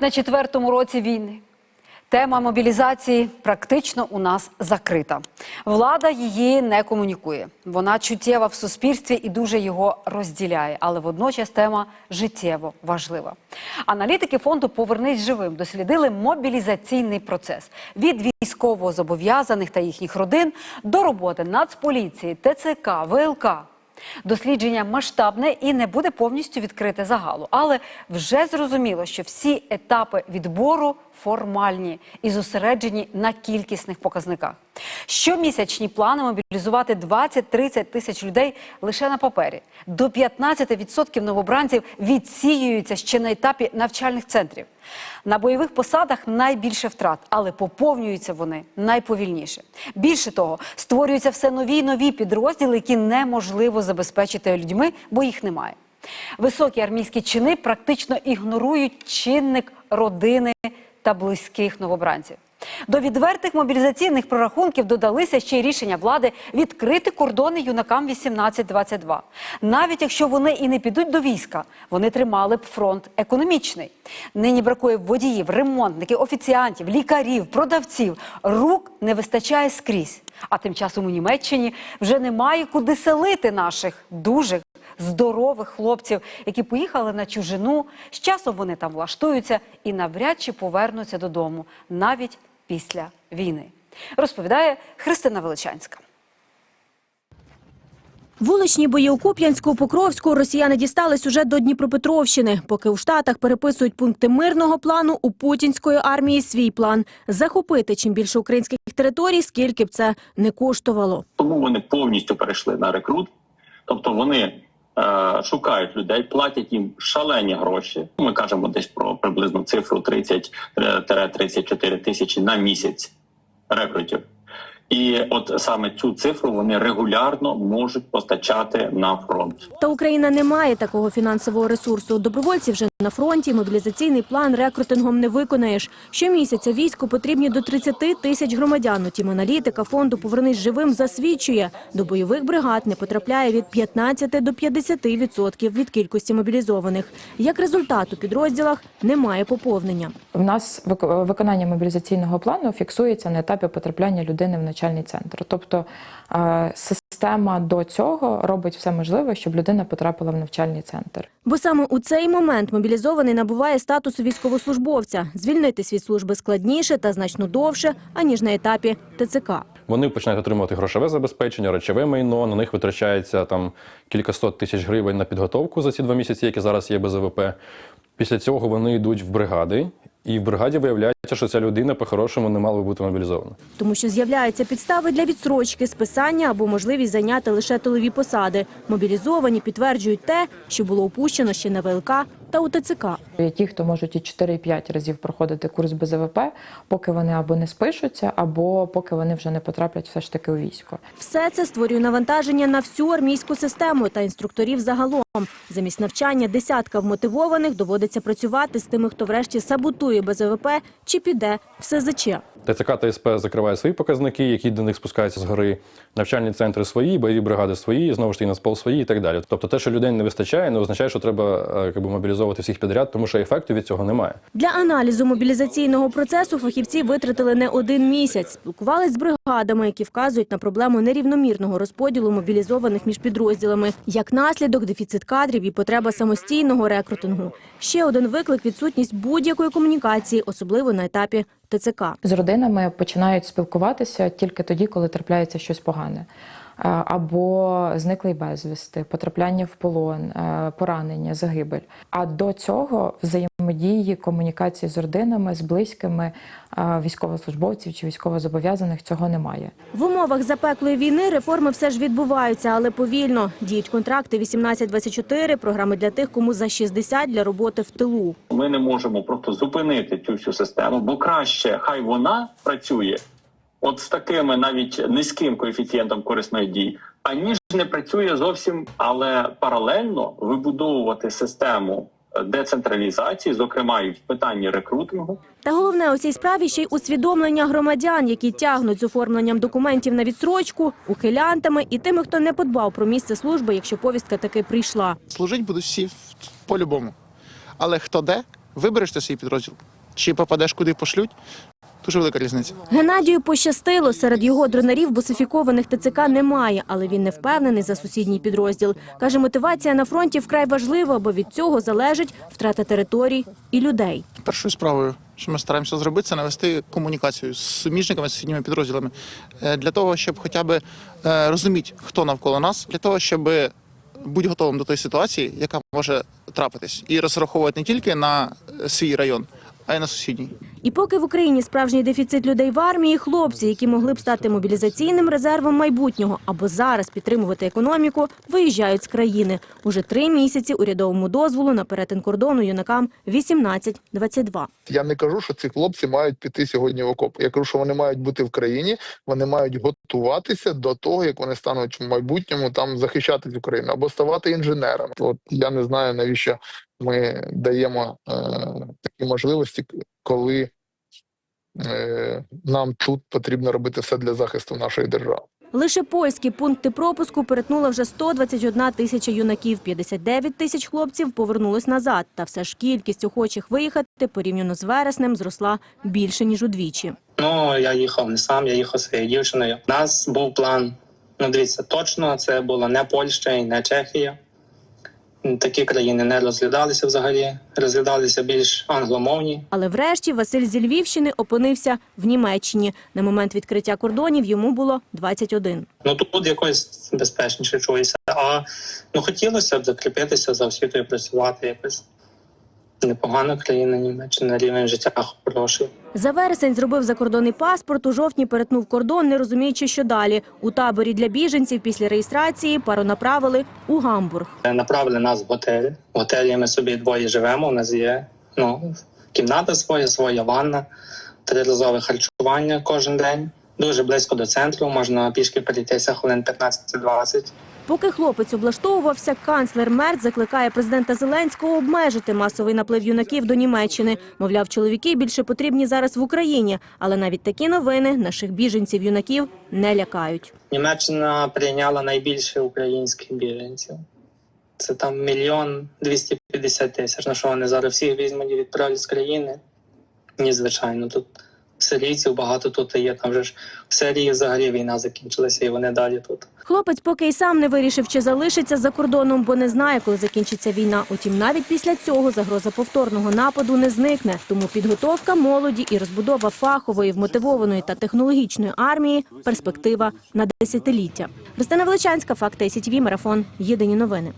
На четвертому році війни тема мобілізації практично у нас закрита. Влада її не комунікує. Вона чуттєва в суспільстві і дуже його розділяє, але водночас тема життєво важлива. Аналітики фонду Повернись живим дослідили мобілізаційний процес від військовозобов'язаних та їхніх родин до роботи Нацполіції, ТЦК, ВЛК. Дослідження масштабне і не буде повністю відкрите загалу, але вже зрозуміло, що всі етапи відбору формальні і зосереджені на кількісних показниках. Щомісячні плани мобілізувати 20-30 тисяч людей лише на папері. До 15% новобранців відсіюються ще на етапі навчальних центрів. На бойових посадах найбільше втрат, але поповнюються вони найповільніше. Більше того, створюються все нові й нові підрозділи, які неможливо забезпечити людьми, бо їх немає. Високі армійські чини практично ігнорують чинник родини та близьких новобранців. До відвертих мобілізаційних прорахунків додалися ще й рішення влади відкрити кордони юнакам 18-22. Навіть якщо вони і не підуть до війська, вони тримали б фронт економічний. Нині бракує водіїв, ремонтників, офіціантів, лікарів, продавців. Рук не вистачає скрізь. А тим часом у Німеччині вже немає куди селити наших дужих здорових хлопців, які поїхали на чужину. З часом вони там влаштуються і навряд чи повернуться додому навіть після війни. Розповідає Христина Величанська. Вуличні бої у Куп'янську, Покровську росіяни дістались уже до Дніпропетровщини. Поки у Штатах переписують пункти мирного плану, у путінської армії свій план – захопити чим більше українських територій, скільки б це не коштувало. Тому вони повністю перейшли на рекрут, тобто вони шукають людей, платять їм шалені гроші. Ми кажемо десь про приблизно цифру 30-34 тисячі на місяць рекрутів. І от саме цю цифру вони регулярно можуть постачати на фронт. Та Україна не має такого фінансового ресурсу. Добровольці вже на фронті, мобілізаційний план рекрутингом не виконаєш. Щомісяця війську потрібні до 30 тисяч громадян. Утім, аналітика фонду «Повернись живим» засвідчує, до бойових бригад не потрапляє від 15 до 50 відсотків від кількості мобілізованих. Як результат, у підрозділах немає поповнення. В нас вик- виконання мобілізаційного плану фіксується на етапі потрапляння людини в навчальний центр. Тобто е, система до цього робить все можливе, щоб людина потрапила в навчальний центр. Бо саме у цей момент мобілізований набуває статусу військовослужбовця. Звільнитись від служби складніше та значно довше, аніж на етапі ТЦК. Вони починають отримувати грошове забезпечення, речове майно. На них витрачається там кількасот тисяч гривень на підготовку за ці два місяці, які зараз є без ВВП. Після цього вони йдуть в бригади, і в бригаді виявляється, що ця людина по-хорошому не мала би бути мобілізована. Тому що з'являються підстави для відсрочки, списання або можливість зайняти лише тилові посади. Мобілізовані підтверджують те, що було упущено ще на ВЛК та у ТЦК. Є ті, хто можуть і 4-5 разів проходити курс без ВВП, поки вони або не спишуться, або поки вони вже не потраплять все ж таки у військо. Все це створює навантаження на всю армійську систему та інструкторів загалом. Замість навчання десятка вмотивованих доводиться працювати з тими, хто врешті саботує без ВВП чи піде в СЗЧ. ТЦК та СП закриває свої показники, які до них спускаються згори. Навчальні центри свої, бойові бригади свої, знову ж таки Нацпол свої і так далі. Тобто, те, що людей не вистачає, не означає, що треба е, якби, мобілізовувати всіх підряд, тому що ефекту від цього немає. Для аналізу мобілізаційного процесу фахівці витратили не один місяць. Спілкувались з бригадами, які вказують на проблему нерівномірного розподілу мобілізованих між підрозділами. Як наслідок, дефіцит кадрів і потреба самостійного рекрутингу. Ще один виклик – відсутність будь-якої комунікації, особливо на етапі ТЦК. З родинами починають спілкуватися тільки тоді, коли трапляється щось погане. Е, Або зниклий безвісти, потрапляння в полон, е, поранення, загибель. А до цього взаємодії, комунікації з родинами, з близькими е, військовослужбовців чи військовозобов'язаних цього немає. В умовах запеклої війни реформи все ж відбуваються, але повільно. Діють контракти 18-24, програми для тих, кому за 60 для роботи в тилу. Ми не можемо просто зупинити цю всю систему, бо краще хай вона працює, от з такими навіть низьким коефіцієнтом корисної дії, аніж не працює зовсім, але паралельно вибудовувати систему е, децентралізації, зокрема і в питанні рекрутингу, Та головне у цій справі ще й усвідомлення громадян, які тягнуть з оформленням документів на відстрочку, ухилянтами і тими, хто не подбав про місце служби, якщо повістка таки прийшла. служить будуть всі по-любому. Але хто де, вибереш ти свій підрозділ, чи попадеш куди пошлють, дуже велика різниця. Геннадію пощастило. Серед його дронарів босифікованих ТЦК немає, але він не впевнений за сусідній підрозділ. Каже, мотивація на фронті вкрай важлива, бо від цього залежить втрата територій і людей. Першою справою, що ми стараємося зробити, це навести комунікацію з суміжниками, з сусідніми підрозділами, Е, для того, щоб хоча б е, розуміти, хто навколо нас, для того, щоб бути готовим до тої ситуації, яка може трапитись, і розраховувати не тільки на е, свій район, а й на сусідній. І поки в Україні справжній дефіцит людей в армії, хлопці, які могли б стати мобілізаційним резервом майбутнього або зараз підтримувати економіку, виїжджають з країни. Уже три місяці урядовому дозволу на перетин кордону юнакам 18-22. Я не кажу, що ці хлопці мають піти сьогодні в окоп. Я кажу, що вони мають бути в країні, вони мають готуватися до того, як вони стануть в майбутньому там захищати Україну або ставати інженерами. От я не знаю навіщо ми даємо е, такі можливості, коли е, нам тут потрібно робити все для захисту нашої держави. Лише польські пункти пропуску перетнула вже 121 тисяча юнаків, 59 тисяч хлопців повернулись назад. Та все ж кількість охочих виїхати порівняно з вереснем зросла більше, ніж удвічі. Ну, я їхав не сам, я їхав своєю дівчиною. У нас був план. Ну, дивіться, точно це була не Польща і не Чехія. Такі країни не розглядалися взагалі, розглядалися більш англомовні. Але врешті Василь зі Львівщини опинився в Німеччині. На момент відкриття кордонів йому було 21. Ну тут якось безпечніше чуєшся. А ну хотілося б закріпитися за освітою, працювати якось. Непогана країна Німеччина, рівень життя хороший. За вересень зробив закордонний паспорт, у жовтні перетнув кордон, не розуміючи, що далі. У таборі для біженців після реєстрації пару направили у Гамбург. Направили нас в готель. В готелі ми собі двоє живемо. У нас є ну, кімната своя, своя ванна, триразове харчування кожен день. Дуже близько до центру, можна пішки перейтися хвилин 15-20. Поки хлопець облаштовувався, канцлер Мерц закликає президента Зеленського обмежити масовий наплив юнаків до Німеччини. Мовляв, чоловіки більше потрібні зараз в Україні. Але навіть такі новини наших біженців-юнаків не лякають. Німеччина прийняла найбільше українських біженців. Це там мільйон 250 тисяч. На що вони зараз всіх візьмуть і відправлять з країни? Ні, звичайно, тут сирійців багато тут є. Там вже ж в Сирії взагалі війна закінчилася, і вони далі тут. Хлопець поки й сам не вирішив, чи залишиться за кордоном, бо не знає, коли закінчиться війна. Утім, навіть після цього загроза повторного нападу не зникне. Тому підготовка молоді і розбудова фахової, вмотивованої та технологічної армії – перспектива на десятиліття. Христина Величанська, Факти СІТВ, Марафон. Єдині новини.